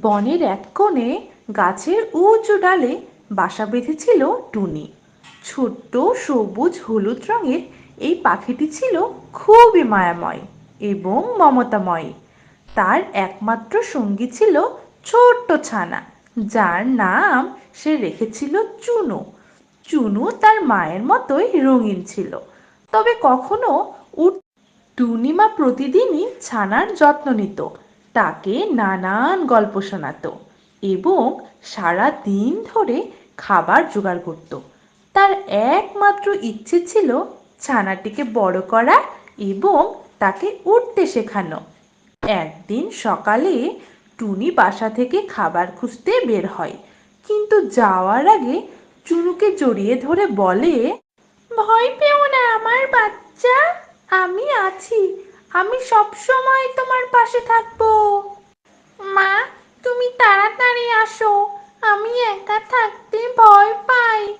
বনের এক কোণে গাছের উঁচু ডালে বাসা বেঁধেছিল টুনি। ছোট্ট সবুজ হলুদ রঙের এই পাখিটি ছিল খুবই মায়াময় এবং মমতাময়। তার একমাত্র সঙ্গী ছিল ছোট্ট ছানা, যার নাম সে রেখেছিল চুনু। চুনু তার মায়ের মতোই রঙিন ছিল। তবে কখনো টুনিমা প্রতিদিনই ছানার যত্ন নিত। তাকে নানান গল্প শোনাতো এবং সারা দিন ধরে খাবার জোগাড় করত। তার একমাত্র ইচ্ছে ছিল ছানাটিকে বড় করা এবং তাকে উঠতে শেখানো। একদিন সকালে টুনি বাসা থেকে খাবার খুঁজতে বের হয়, কিন্তু যাওয়ার আগে চুনুকে জড়িয়ে ধরে বলে, ভয় পেও না আমার বাচ্চা, আমি আছি। আমি সব সময় তোমার পাশে থাকব। মা, তুমি তাড়াতাড়ি আসো। আমি একা থাকতে ভয় পাই।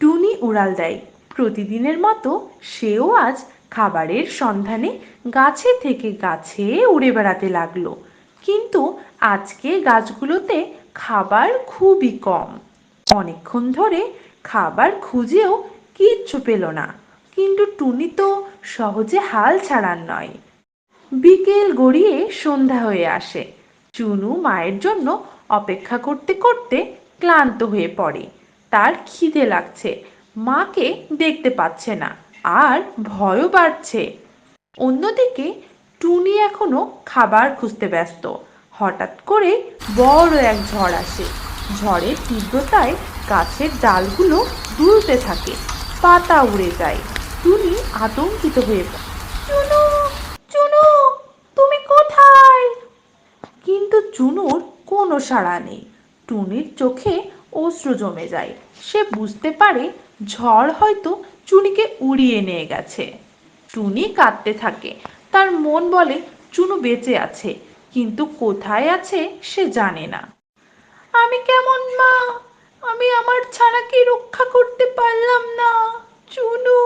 টুনি উড়াল দেয়। প্রতিদিনের মতো সেও আজ খাবারের সন্ধানে গাছে থেকে গাছে উড়ে বেড়াতে লাগল। কিন্তু আজকে গাছগুলোতে খাবার খুবই কম। অনেকক্ষণ ধরে খাবার খুঁজেও কিচ্ছু পেল না। কিন্তু টুনি তো সহজে হাল ছাড়ার নয়। বিকেল গড়িয়ে সন্ধ্যা হয়ে আসে। চুনু মায়ের জন্য অপেক্ষা করতে করতে ক্লান্ত হয়ে পড়ে। তার খিদে লাগছে। মাকে দেখতে পাচ্ছে না। আর ভয়ও বাড়ছে। অন্যদিকে টুনি এখনও খাবার খুঁজতে ব্যস্ত। হঠাৎ করে বড় এক ঝড় আসে। ঝড়ের তীব্রতায় গাছের ডালগুলো দুলতে থাকে। পাতা উড়ে যায়। টুনি আতঙ্কিত হয়ে চুনু চুনু তুমি কোথায়? কিন্তু চুনুর কোনো সাড়া নেই। টুনির চোখে অশ্রু জমে যায়। সে বুঝতে পারে ঝড় হয়তো চুনিকে উড়িয়ে নিয়ে গেছে। টুনি কাঁদতে থাকে। তার মন বলে চুনু বেঁচে আছে কিন্তু কোথায় আছে সে জানে না। আমি কেমন মা? আমি আমার ছানাকে রক্ষা করতে পারলাম না চুনু।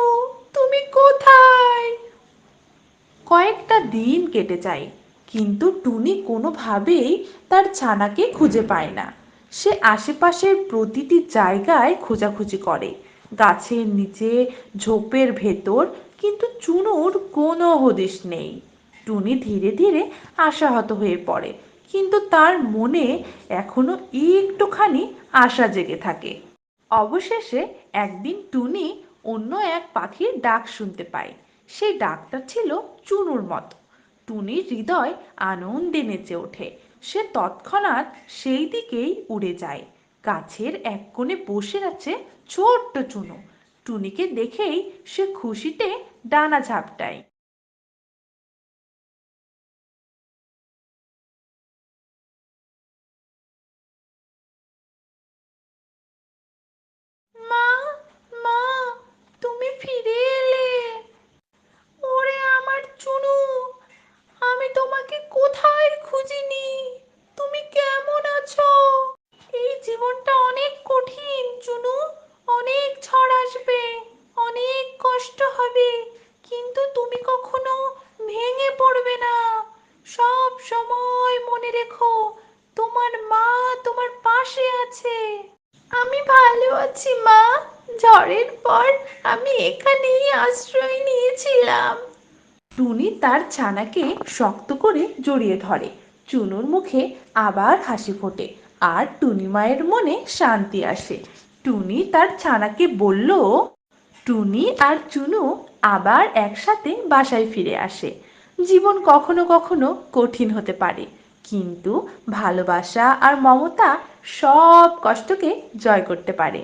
তুমি কোথায়? কয়েকটা দিন কেটে যায়, কিন্তু টুনি কোনোভাবেই তার ছানাকে খুঁজে পায় না। সে আশেপাশের প্রতিটি জায়গায় খোঁজাখুঁজি করে, গাছের নিচে, ঝোপের ভেতর, কিন্তু চুনুর কোনো হদিশ নেই। টুনি ধীরে ধীরে আশাহত হয়ে পড়ে, কিন্তু তার মনে এখনও একটুখানি আশা জেগে থাকে। অবশেষে একদিন টুনি অন্য এক পাখির ডাক শুনতে পায়। সেই ডাকটা ছিল চুনুর মতো। টুনির হৃদয় আনন্দে নেচে ওঠে। সে তৎক্ষণাৎ সেই দিকেই উড়ে যায়। গাছের এক কোণে বসে আছে ছোট্ট চুনু। টুনিকে দেখেই সে খুশিতে ডানা ঝাপটায় মা মা তুমি ফিরে এলে ওরে আমার চুনু আমি তোমাকে কোথায় খুঁজিনি তুমি কেমন আছো এই জীবনটা অনেক কঠিন চুনু অনেক ঝড় আসবে অনেক কষ্ট হবে কিন্তু তুমি কখনো ভেঙে পড়বে না সব সময় মনে রেখো তোমার মা তোমার পাশে আছে। আমি ভালো আছি, মা। ঝড়ের পর আমি এখানেই আশ্রয় নিয়েছিলাম। টুনি তার ছানাকে শক্ত করে জড়িয়ে ধরে। চুনুর মুখে আবার হাসি ফোটে আর টুনি মায়ের মনে শান্তি আসে। টুনি তার ছানাকে বলল, টুনি আর চুনু আবার একসাথে বাসায় ফিরে আসে। জীবন কখনো কখনো কঠিন হতে পারে। কিন্তু ভালোবাসা আর মমতা সব কষ্টকে জয় করতে পারে।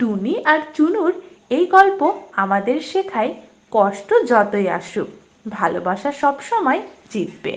টুনি আর চুনুর এই গল্প আমাদের শেখায় কষ্ট যতই আসুক, ভালোবাসা সবসময় জিতবে।